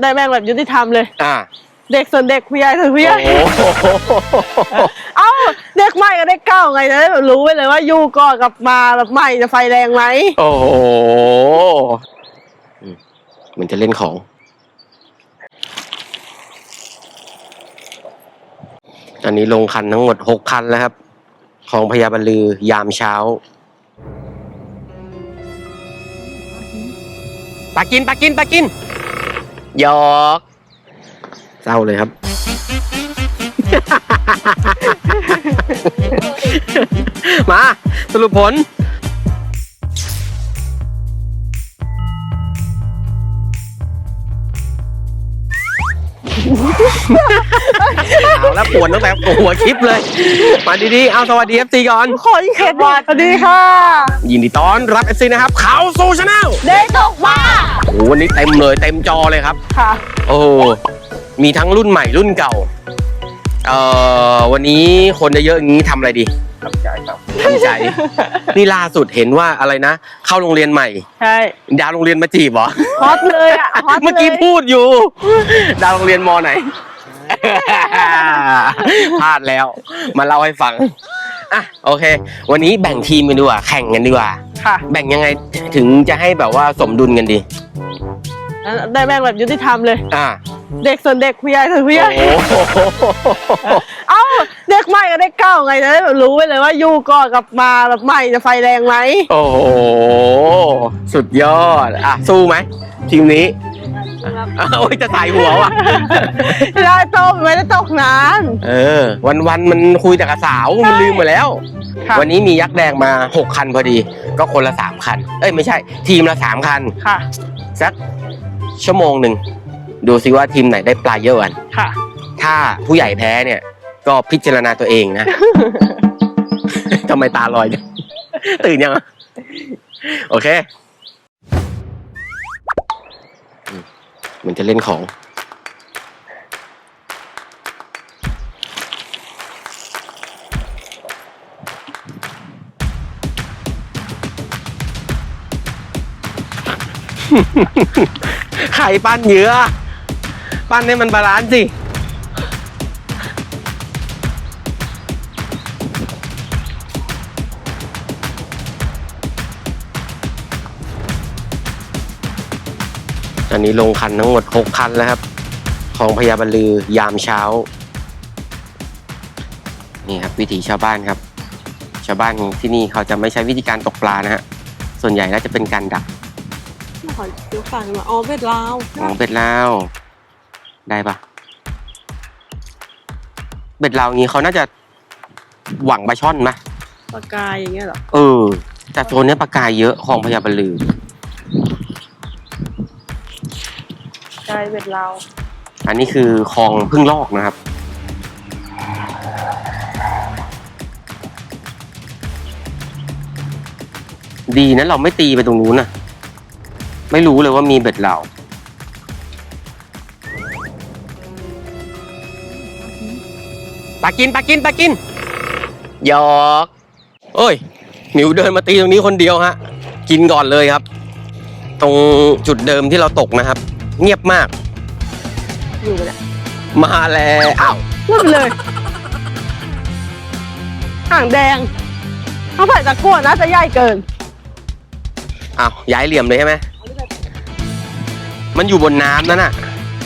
ได้แบ่งแบบยุติธรรมเลย อ่า เด็กส่วนเด็กผู้ใหญ่ส่วนผู้ใหญ่โอ้โหเอ้าเด็กใหม่กับเด็กเก่าไงจะได้แบบรู้ไปเลยว่าอยู่ก่อนกับมาแบบใหม่จะไฟแรงไหมโอ้โหอืมเหมันจะเล่นของ อันนี้ลงคันทั้งหมดหกคันแล้วครับ ของพญาบรรลือยามเช้าปากินปากินปากินห ยอกเศร้าเลยครับ มาสรุปผล เอาแล้วปวดตั้งแต่หัวคลิปเลย มาดีๆ เอาสวัสดี FC ก่อนขออีกเคสสวัสดีค่ะ ยินดีต้อนรับ FC นะครับ เขาสู่ชาแนลเด็กตกมาโอ้โหวันนี้เต็มเลยเต็มจอเลยครับ ค่ะ โอ้โหมีทั้งรุ่นใหม่รุ่นเก่า เอ่อวันนี้คนเยอะๆอย่างนี้ทำอะไรดี ทำใจครับทำใจ นี่ล่าสุดเห็นว่าอะไรนะ เข้าโรงเรียนใหม่ ใช่ ดาวโรงเรียนมาจีบเหรอฮอตเลยอะฮอตเลยเมื่อกี้พูดอยู่ ดาวโรงเรียนมไหนพลาดแล้ว มาเล่าให้ฟังอะโอเค วันนี้แบ่งทีมกันดีกว่า แข่งกันดีกว่า ค่ะ แบ่งยังไงถึงจะให้แบบว่าสมดุลกันดี ได้แบ่งแบบยุติธรรมเลย อ่า เด็กส่วนเด็กผู้ใหญ่ส่วนผู้ใหญ่โอ้โหเอ้าเด็ กใหม่กับเด็กเก่าไงจะได้แบบรู้ไปเลยว่ายูก่อนกับมาแบบใหม่จะไฟแรงไหมโอ้โห สุดยอด อะ สู้ไหม ทีมนี้โอ้ยจะถ่ายหัวว่ะไม่ได้ตกไม่ได้ตกนาน เออ วันวันๆมันคุยแต่กับสาว มันลืมหมดแล้ว ค่ะ วันนี้มียักษ์แดงมา 6 คันพอดี ก็คนละ 3 คัน เอ้ยไม่ใช่ ทีมละ 3 คัน ค่ะ สักชั่วโมงหนึ่ง ดูซิว่าทีมไหนได้ปลาเยอะกว่ากัน ค่ะ ถ้าผู้ใหญ่แพ้เนี่ย ก็พิจารณาตัวเองนะ ทำไมตาลอยเนี่ยตื่นยังอะโอเคอืมมันจะเล่นของ ไข่ปั้นเหยื่อ ปั้นให้มันบาลานซ์สิ อันนี้ลงคันทั้งหมดหกคันแล้วครับ ของพญาบรรลือยามเช้า นี่ครับวิถีชาวบ้านครับ ชาวบ้านที่นี่เขาจะไม่ใช้วิธีการตกปลานะฮะ ส่วนใหญ่แล้วจะเป็นการดักขอดูฝั่งมาอ๋อเบ็ดลาวของเบ็ดลาว ได้ปะเบ็ดลาวงี้เขาน่าจะหวังปลาช่อนไหมปากกายอย่างเงี้ยเหรอ เออ แต่โซนเนี้ยปลากายเยอะของพญาบรรลือ กายเบ็ดลาวอันนี้คือคลองพึ่งลอกนะครับ ดีนะเราไม่ตีไปตรงนู้นน่ะไม่รู้เลยว่ามีเบ็ดเหล่าปากินปากินปากินหยอกเอ้ยหมิวเดินมาตีตรงนี้คนเดียวฮะ กินก่อนเลยครับ ตรงจุดเดิมที่เราตกนะครับ เงียบมาก อยู่ไปแหละมาแล้วอ้าวพูดไปเลยห่างแดงเขาใส่ตะกั่วน่าจะใหญ่เกิน อ้าวย้ายเหลี่ยมเลยใช่ไหมมันอยู่บนน้ำนั่นน่ะ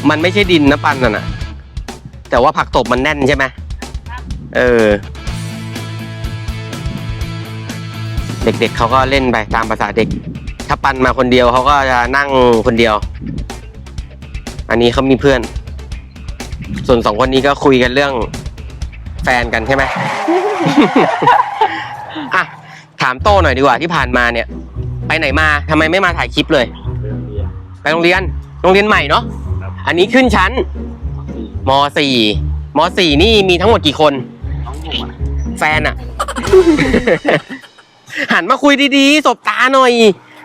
มันไม่ใช่ดินนะปันน่ะนะแต่ว่าผักตบมันแน่นใช่ไหมเออ เด็กๆเขาก็เล่นไปตามภาษาเด็ก ถ้าปันมาคนเดียวเขาก็จะนั่งคนเดียว อันนี้เขามีเพื่อน ส่วนสองคนนี้ก็คุยกันเรื่องแฟนกันใช่ไหม อะ ถามโต้หน่อยดีกว่าที่ผ่านมาเนี่ย ไปไหนมาทำไมไม่มาถ่ายคลิปเลย ไปโรงเรียน โรงเรียนใหม่เนาะ อันนี้ขึ้นชั้นมสี่มสี่นี่มีทั้งหมดกี่คน แฟนอะ หันมาคุยดีๆ สบตาหน่อย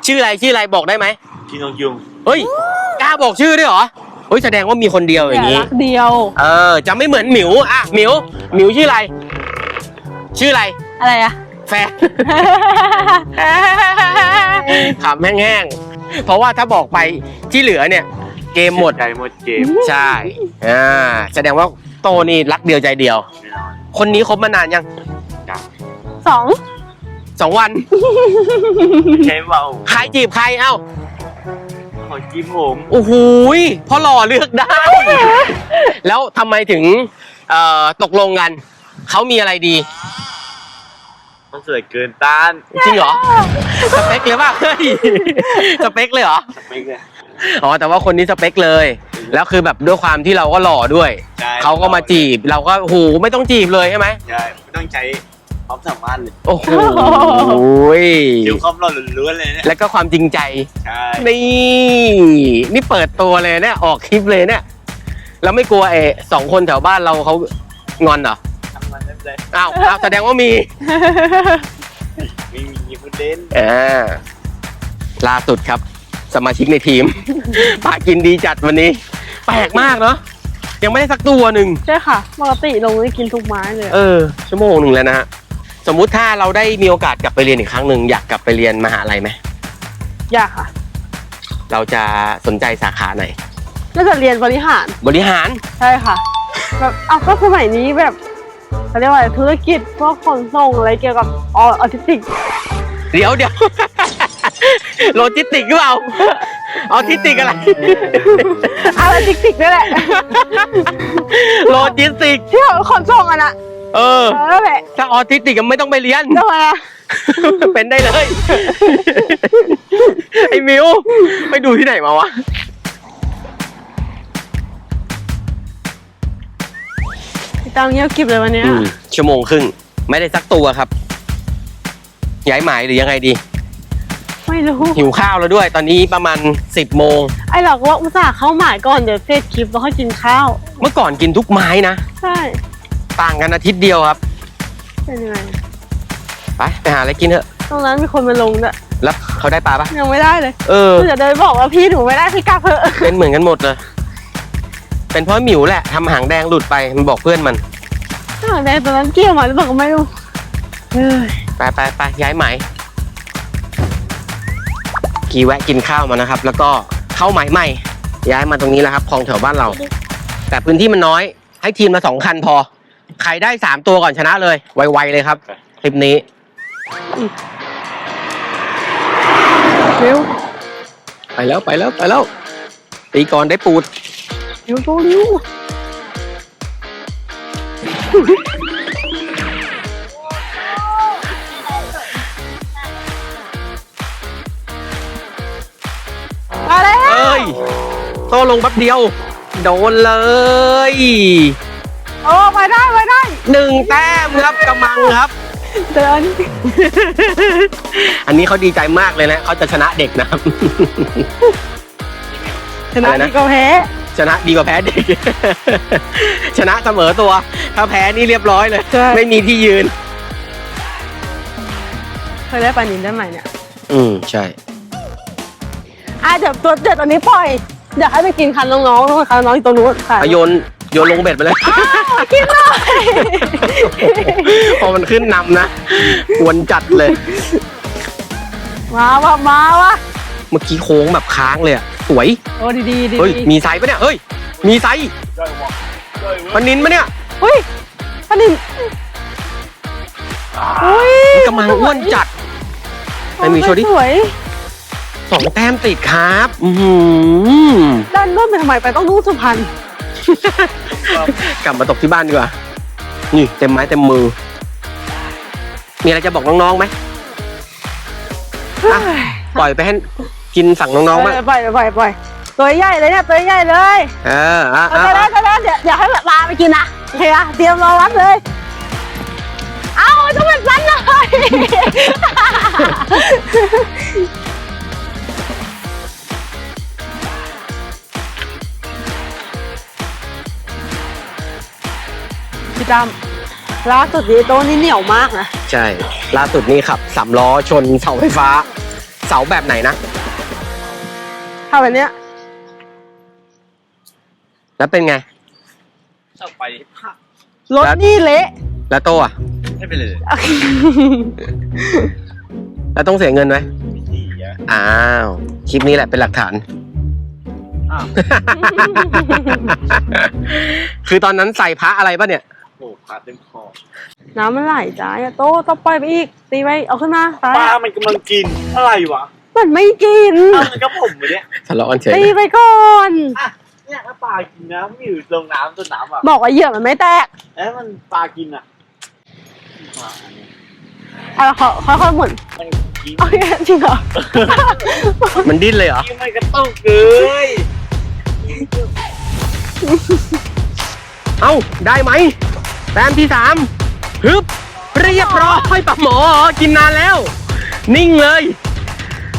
ชื่ออะไรชื่ออะไรบอกได้ไหมพี่น้องยุง เฮ้ย กล้าบอกชื่อด้วยเหรอ เฮ้ยแสดงว่ามีคนเดียวอย่างนี้ รักเดียว เออ จะไม่เหมือนหมิวอะหมิวหมิวชื่ออะไร ชื่ออะไร อะไรอะ แฟน ขำแห้งๆเพราะว่าถ้าบอกไปที่เหลือเนี่ย เกมหมด ใจหมดเกมใช่ อ่า แสดงว่าโตนี่รักเดียวใจเดียว แน่นอน คนนี้คบมานานยังสองสองวัน ใช่เปล่าใครจีบใครเอ้า ขอจิ้มผมโอ้โหยพอหล่อเลือกได้ แล้วทำไมถึงเอ่อตกลงกัน เขามีอะไรดี มันสวยเกินต้านจริงเหรอ สเปคเลยป่ะเฮ้ยสเปคเลยเหรอสเปคเลย อ๋อแต่ว่าคนนี้สเปคเลย แล้วคือแบบด้วยความที่เราก็หล่อด้วย ใช่ เขาก็มาจีบเราก็โหไม่ต้องจีบเลยใช่ไหม ใช่ไม่ต้องใช้ ความสามารถเลยโอ้โหยเดี๋ยวความหล่อล้วนๆเลยเนี่ยแล้วก็ความจริงใจ ใช่นี่ นี่เปิดตัวเลยเนี่ยออกคลิปเลยเนี่ย แล้วไม่กลัวเอสองคนแถวบ้านเราเขางอนเหรอทำมันไม่เป็นไรอ้าวอ้าวแสดงว่ามีไม่มีพูดเล่นอ่าล่าสุดครับ สมาชิกในทีม ปากินดีจัดวันนี้ แปลกมากเนาะยังไม่ได้สักตัวหนึ่งใช่ค่ะ ปกติลงได้กินทุกไม้เลย เออ ชั่วโมงหนึ่งแล้วนะฮะ สมมุติถ้าเราได้มีโอกาสกลับไปเรียนอีกครั้งหนึ่งอยากกลับไปเรียนมหาลัยไหมอยากค่ะ เราจะสนใจสาขาไหนน่าจะเรียนบริหาร บริหาร ใช่ค่ะแบบเอาก็สมัยนี้แบบเขาเรียกว่าอะไรธุรกิจพวกขนส่งอะไรเกี่ยวกับออทิสติก เดี๋ยวเดี๋ยว โลจิสติกหรือเปล่า ออทิสติกอะไรอะไรทิกติกนี่แหละโลจิสติก ที่เขาขนส่งอะนะเออ เออนั่นแหละถ้าออทิสติกก็ไม่ต้องไปเรียน ทำไมอะเป็นได้เลย ไอ้มิวไปดูที่ไหนมาวะ พี่ตังเงียบกริบเลยวันเนี้ยอืมชั่วโมงครึ่ง ไม่ได้สักตัวครับ ย้ายหมายหรือยังไงดี ไม่รู้ หิวข้าวแล้วด้วย ตอนนี้ประมาณสิบโมง ไอเราก็ว่าอุตส่าห์เข้าหมายก่อนเดี๋ยวเสร็จคลิปแล้วค่อยกินข้าว เมื่อก่อนกินทุกไม้นะ ใช่ต่างกันอาทิตย์เดียวครับ เป็นยังไงไปไปหาอะไรกินเถอะ ตรงนั้นมีคนมาลงด้วยแล้วเขาได้ปลาปะยังไม่ได้เลยเออคือจะเดินบอกว่าพี่หนูไม่ได้พี่กลับเถอะเป็นเหมือนกันหมดเลย เป็นเพราะหมิวแหละทำหางแดงหลุดไปมันบอกเพื่อนมัน ข้างในตอนนั้นเกี่ยวมาหรือเปล่าก็ไม่รู้เฮ้ย ไปไปไปย้ายไหมาย กี่แวะกินข้าวมานะครับ แล้วก็เข้าไหมายใหม่ ย้ายมาตรงนี้แล้วครับคลองแถวบ้านเรา แต่พื้นที่มันน้อย ให้ทีมละสองคันพอ ใครได้สามตัวก่อนชนะเลย ไวๆเลยครับคลิปนี้เร็วไปแล้วไปแล้วไปแล้วตีก่อนได้ปูดเร็วโตเร็ว โตลงแป๊บเดียว โดนเลย โอ้ไปได้ไปได้ หนึ่งแต้มครับกำมังครับ เดิน อันนี้เขาดีใจมากเลยนะเขาจะชนะเด็กนะครับ ชนะอะไรนะดีกว่าแพ้ชนะดีกว่าแพ้เด็ก ชนะเสมอตัว ถ้าแพ้นี่เรียบร้อยเลย ใช่ไม่มีที่ยืน เคยได้ปลานินได้ไหมเนี่ย อืมใช่ อะเดี๋ยวตัวเดี๋ยวตอนนี้ปล่อย เดี๋ยวให้ไปกินคันน้องๆน้องคันน้องอยู่ตรงนู้นค่ะเอาโยนโยนลงเบ็ดไปเลย กินหน่อยพอมันขึ้นนำนะกวนจัดเลย มาว่ะมาว่ะเมื่อกี้โค้งแบบค้างเลยอะสวย โอ้ดีดีดีเฮ้ยดีมีไซส์ปะเนี่ย เฮ้ย มีไซส์ได้วะได้วะมันนินปะเนี่ยเฮ้ยปลานินอุ้ยกำลังอ้วนจัดไม่มีโชว์ดิ สวย สองแต้มติดครับ อือหือด้านโน้นไปทำไมไปต้องนู่นสุพรรณกลับมาตกที่บ้านดีกว่า นี่เต็มไม้เต็มมือ มีอะไรจะบอกน้องๆไหมอะปล่อยไปให้กินฝั่งน้องๆมั้างเปล่อยปล่อยปล่อยตัวใหญ่เลยเนี่ยตัวใหญ่เลยเอออะเอาอะไปแล้วอะไปแล้วเดี๋ยวเดี๋ยวให้ปลาไปกินนะโอเคอะเตรียมรอรับเลย เอาต้องเป็นสั้นหน่อย พี่ตั้มล่าสุดนี้โต๊ะนี่เหนียวมากนะใช่ ล่าสุดนี่ขับสามล้อชนเสาไฟฟ้า เสาแบบไหนนะถ้าแบบเนี้ยแล้วเป็นไงต่อไปรถนี่เละแล้วโตอะให้ไปเลยแล้วต้องเสียเงินไหมไม่ดีอะอ้าวคลิปนี้แหละเป็นหลักฐาน อ้าว คือตอนนั้นใส่พระอะไรป่ะเนี่ย โอ้ขาดเต็มคอน้ำมันไหลจ้าอย่าโตต้องปล่อยไปอีก ตีไปเอาขึ้นมาตายปลามันกำลังกินอะไรวะมันไม่กินอ้าวมันก็ผมไปเนี่ยทะเลาะกันเฉยตีไปก่อน อะเนี่ยถ้าปลากินน้ำอยู่ลงน้ำต้นน้ำอะบอกว่าเหยื่อมันไม่แตกแล้วมันปลากินอะปลาเนี่ยเอาละค่อยๆหมุนมันกินโอเคจริงเหรอ มันดิ้นเลยเหรอ กินมันกระตุกเลยเอ้า ได้ไหม แต้มที่สามฮึบเรียบร้อยปลาหมอกินนานแล้ว นิ่งเลย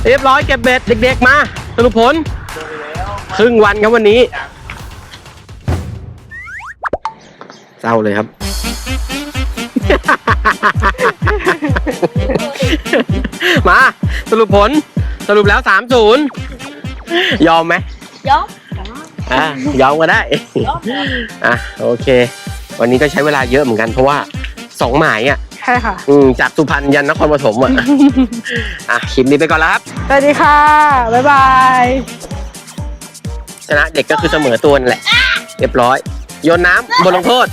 เรียบร้อยเก็บเบ็ดเด็ก ๆ มาสรุปผลเจอไปแล้วครึ่งวันครับวันนี้เศร้าเลยครับ มาสรุปผลสรุปแล้วสามศูนย์ยอมไหมยอมอะยอมก็ได้อะโอเค วันนี้ก็ใช้เวลาเยอะเหมือนกันเพราะว่าสองหมายอะใช่ค่ะอืมจากสุพรรณยันนครปฐมอะอะคลิปนี้ไปก่อนแล้วครับ สวัสดีค่ะ บ๊ายบาย ชนะเด็กก็คือเสมอตัวนั่นแหละ เรียบร้อย โยนน้ำบนลงโทษ